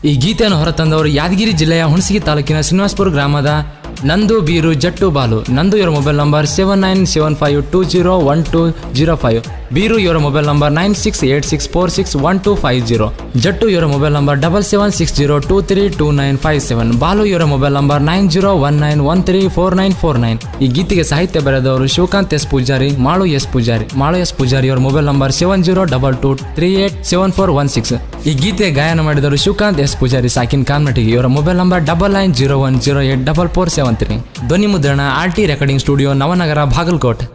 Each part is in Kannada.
ಈ ಗೀತೆಯನ್ನು ಹೊರತಂದವರು ಯಾದಗಿರಿ ಜಿಲ್ಲೆಯ ಹುಣಸಗಿ ತಾಲೂಕಿನ ಶ್ರೀನಿವಾಸಪುರ ಗ್ರಾಮದ ನಂದು ಬೀರು ಜಟ್ಟು ಬಾಲು. ನಂದು ಇವರ mobile number seven nine seven five two zero one two zero five Biru ಇವರ mobile number nine six eight six four six one two five zero Jattu ಇವರ mobile number double seven six zero two three two nine five seven Balu ಇವರ mobile number nine zero one nine one three four nine four nine ಈ ಗೀತೆಗೆ ಸಾಹಿತ್ಯ ಬರೆದವರು Shivakant S Pujari, Malu S Pujari. Malu S Pujari ಅವರ mobile number seven zero double two three eight seven four one six ಈ ಗೀತೆ ಗಾಯನ ಮಾಡಿದವರು ಶಿವಕಾಂತ್ ಎಸ್ ಪೂಜಾರಿ, ಸಾಕಿನ್ ಕಾನ್ಮಟಿಗೆ ಇವರ mobile number double nine zero one zero eight double four seven three ಧ್ವನಿ ಮುದ್ರಣ R T recording studio, Navanagar, Bagalkot.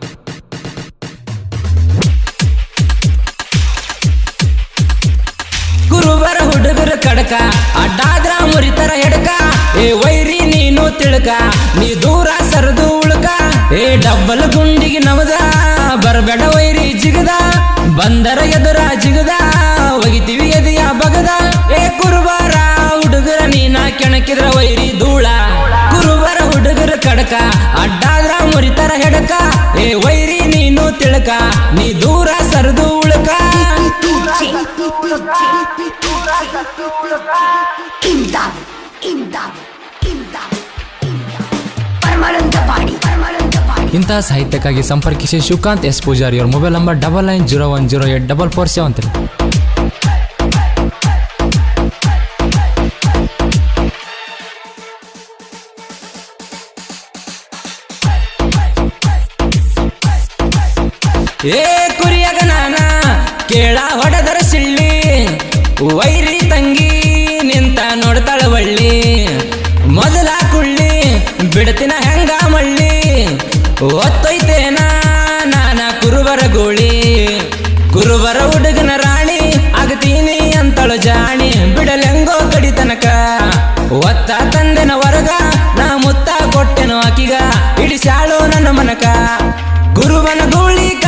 ಗುರುವರ ಹುಡುಗರ ಕಡಕ, ಅಡ್ಡಾದ್ರ ಮುರಿತರ ಹೆಡಕ. ಏ ವೈರಿ ನೀನು ತಿಳಕ, ನೀ ದೂರ ಸರದು ಉಳ್ಕ. ಏ ಡಬ್ಬಲ್ ಗುಂಡಿಗೆ ನವದ, ಬರಬೇಡ ವೈರಿ ಜಿಗದ. ಬಂದರ ಎದುರ ಜಿಗದ, ಒಗಿತೀವಿ ಎದೆಯ ಬಗದ. ಏ ಕುರುಬಾರ ಹುಡುಗರ ನೀನ ಕೆಣಕಿದ್ರ ವೈರಿ ಧೂಳ. ಕಡಕ ಅಡ್ಡಾದ್ರ ಮುರಿತರ ಹೆಡಕ. ಏ ವೈರಿ ನೀನು ತಿಳಕ ನೀ ದೂರ ಸರದು ಉಳಕ. ಇಂತಹ ಸಾಹಿತ್ಯಕ್ಕಾಗಿ ಸಂಪರ್ಕಿಸಿ ಶುಕಾಂತ್ ಎಸ್ ಪೂಜಾರಿ ಅವರ mobile number double nine zero one zero eight double four seven three. ಏ ಕುರಿಯಗ ನಾನ ಕೇಳ ಹೊಡೆದರ ಸಿಳ್ಳಿ. ವೈರಿ ತಂಗಿ ನಿಂತ ನೋಡ್ತಾಳ ಬಳ್ಳಿ ಮೊದಲ ಕುಳ್ಳಿ ಬಿಡ್ತಿನ ಹೆಂಗ ಮಳ್ಳಿ. ಒತ್ತೊಯ್ತೇನ ನಾನ ಕುರುಬರ ಗೋಳಿ. ಕುರುಬರ ಹುಡುಗನ ರಾಣಿ ಆಗತೀನಿ ಅಂತಳು ಜಾಣಿ. ಬಿಡಲೆಂಗೋ ಕಡಿತನಕ ಒತ್ತ ತಂದೆನ ಹೊರಗ ನಾ ಮುತ್ತ ಕೊಟ್ಟೆನು ಆಕಿಗ. ಇಡಿಸಾಳು ನನ್ನ ಮನಕ. ಗುರುವನ ಗೂಳಿ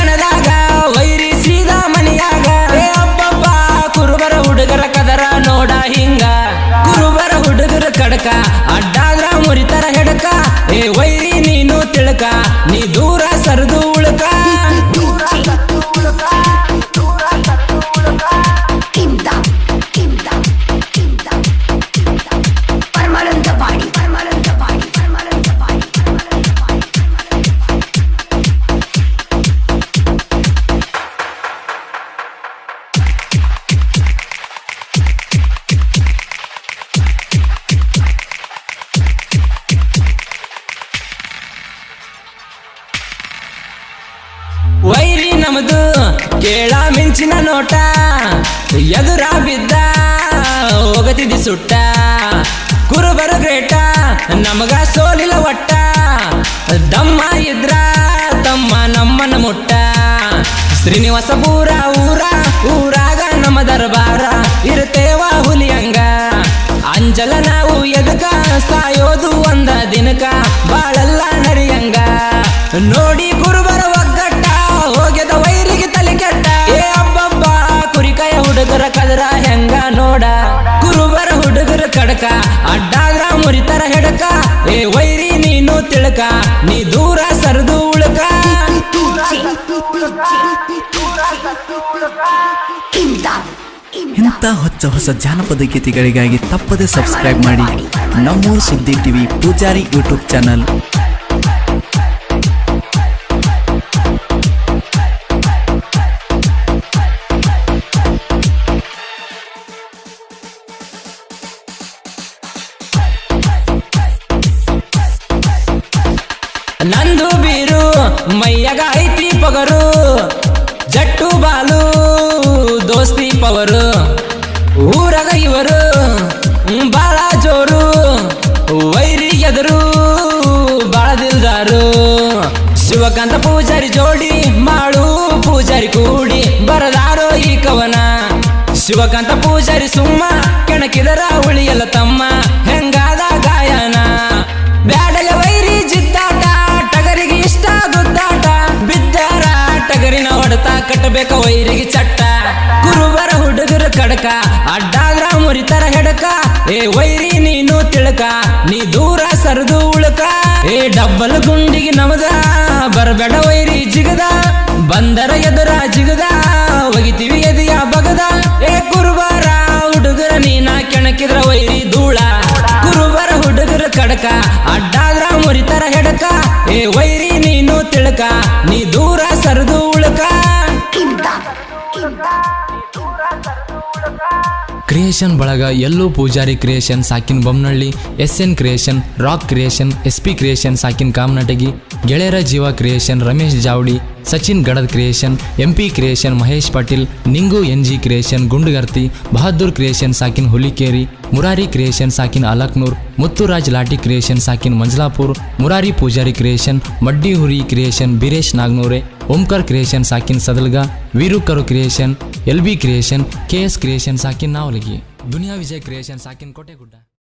ಅಡ್ಡಾದ್ರ ಮುರಿತರ ಹೆಡಕ. ಏ ವೈರಿ ನೀನು ತಿಳ್ಕ. ನೀ ದೂರ ನಮ್ದು ಕೇಳ ಮಿಂಚಿನ ನೋಟ, ಎದುರ ಬಿದ್ದ ಹೋಗತಿದ್ದಿ ಸುಟ್ಟ. ಕುರುಬರ ಗ್ರೇಟ, ನಮಗ ಸೋಲಿಲ್ಲ ಒಟ್ಟ. ದಮ್ಮ ಇದ್ರ, ತಮ್ಮ ನಮ್ಮನ ಮುಟ್ಟ. ಶ್ರೀನಿವಾಸ ಪೂರ ಊರ, ಊರಾಗ ನಮ್ಮ ದರ್ಬಾರ. ಇರ್ತೇವ ಹುಲಿಯಂಗ ಅಂಜಲ ನಾವು ಎದಕ, ಸಾಯೋದು ಒಂದ ದಿನಕ. ಬಾಳಲ್ಲ ನರಿಯಂಗ. ನೋಡಿ ನೋಡ. ಕುರುಬರ ಹುಡುಗರ ಕಡಕ ಅಡ್ಡಾಗ ಮುರಿತರ ಹೆಡಕ. ಏ ವೈರಿ ನೀನು ತಿಳಕ, ನೀ ದೂರ ಸರದು ಉಳಕ. ಇಂಥ ಹೊಸ ಹೊಸ ಜಾನಪದ ಗೀತೆಗಳಿಗಾಗಿ ತಪ್ಪದೆ ಸಬ್ಸ್ಕ್ರೈಬ್ ಮಾಡಿ. ನಮ್ಮೂರು ಸುದ್ದಿ ಟಿವಿ ಪೂಜಾರಿ ಯೂಟ್ಯೂಬ್ ಚಾನಲ್ ನಂದು ಬೀರು, ಮೈಯಾಗ ಐತಿ ಪಗರು, ಜಟ್ಟು ಬಾಲು, ದೋಸ್ತಿ ಪವರು, ಊರಾಗ ಇವರು, ಬಾಳ ಜೋರು, ವೈರಿ ಎದರು, ಬಾಳ ದಿಲ್ದಾರು. ಶಿವಕಾಂತ ಪೂಜಾರಿ ಜೋಡಿ ಮಾಡು, ಪೂಜಾರಿ ಕೂಡಿ ಬರದಾರೋ ಈ ಕವನ. ಶಿವಕಾಂತ ಪೂಜಾರಿ ಸುಮ್ಮ, ಕೆಣಕಿದರ ಉಳಿಯಲ್ಲ ತಮ್ಮ. ಕಟ್ಟಬೇಕ ವೈರಿಗೆ ಚಟ್ಟ? ಗುರುವರ ಹುಡುಗರು ಕಡಕ ಅಡ್ಡಾದ್ರ ಮುರಿತರ ಹೆಡಕ. ಏ ವೈರಿ ನೀನು ತಿಳಕ, ನೀ ದೂರ ಸರದು ಉಳಕ. ಏ ಡಬ್ಬಲ್ ಗುಂಡಿಗೆ ನಮದ ಬರಬೇಡ ವೈರಿ ಜಿಗದ. ಬಂದರ ಎದುರ ಜಿಗದ, ಒಗಿತೀವಿ ಎದೆಯ ಬಗದ. ಏ ಗುರುವಾರ ಹುಡುಗರ ನೀನ ಕೆಣಕಿದ್ರ ವೈರಿ ಧೂಳ. ಗುರುಬರ ಹುಡುಗರ ಕಡಕ ಅಡ್ಡಾದ್ರ ಮುರಿತರ ಹೆಡಕ. ಏ ವೈರಿ ನೀನು ತಿಳಕ, ನೀ ದೂರ ಸರದು ಉಳ್ಕ. ಕ್ರಿಯೇಷನ್ ಬಳಗ ಎಲ್ಲೂ Pujari creation ಸಾಕಿನ್ Bommanahalli S N creation rock creation S P creation ಸಾಕಿನ್ Kamanatagi, ಗೆಳೆಯರ ಜೀವ creation Ramesh Javadi Sachin Gadad creation M P creation Mahesh Patil, Ningu N G creation Gundugarti, Bahaddur creation ಸಾಕಿನ್ Hulikeri, Murari creation ಸಾಕಿನ್ Alaknur, Muthuraj Lati creation ಸಾಕಿನ್ Manjalapur, Murari Pujari creation Maddihuri creation Biresh Nagnure, Omkar creation ಸಾಕಿನ್ Sadalga, ವೀರುಕರು creation L B creation K S creation ಸಾಕಿನ್ ನಾವಲಿಗೆ ದುನಿಯಾ ವಿಜಯ್ ಕ್ರಿಯೇಷನ್ ಕೋಟೆ ಕೋಟೆಗುಡ್ಡ.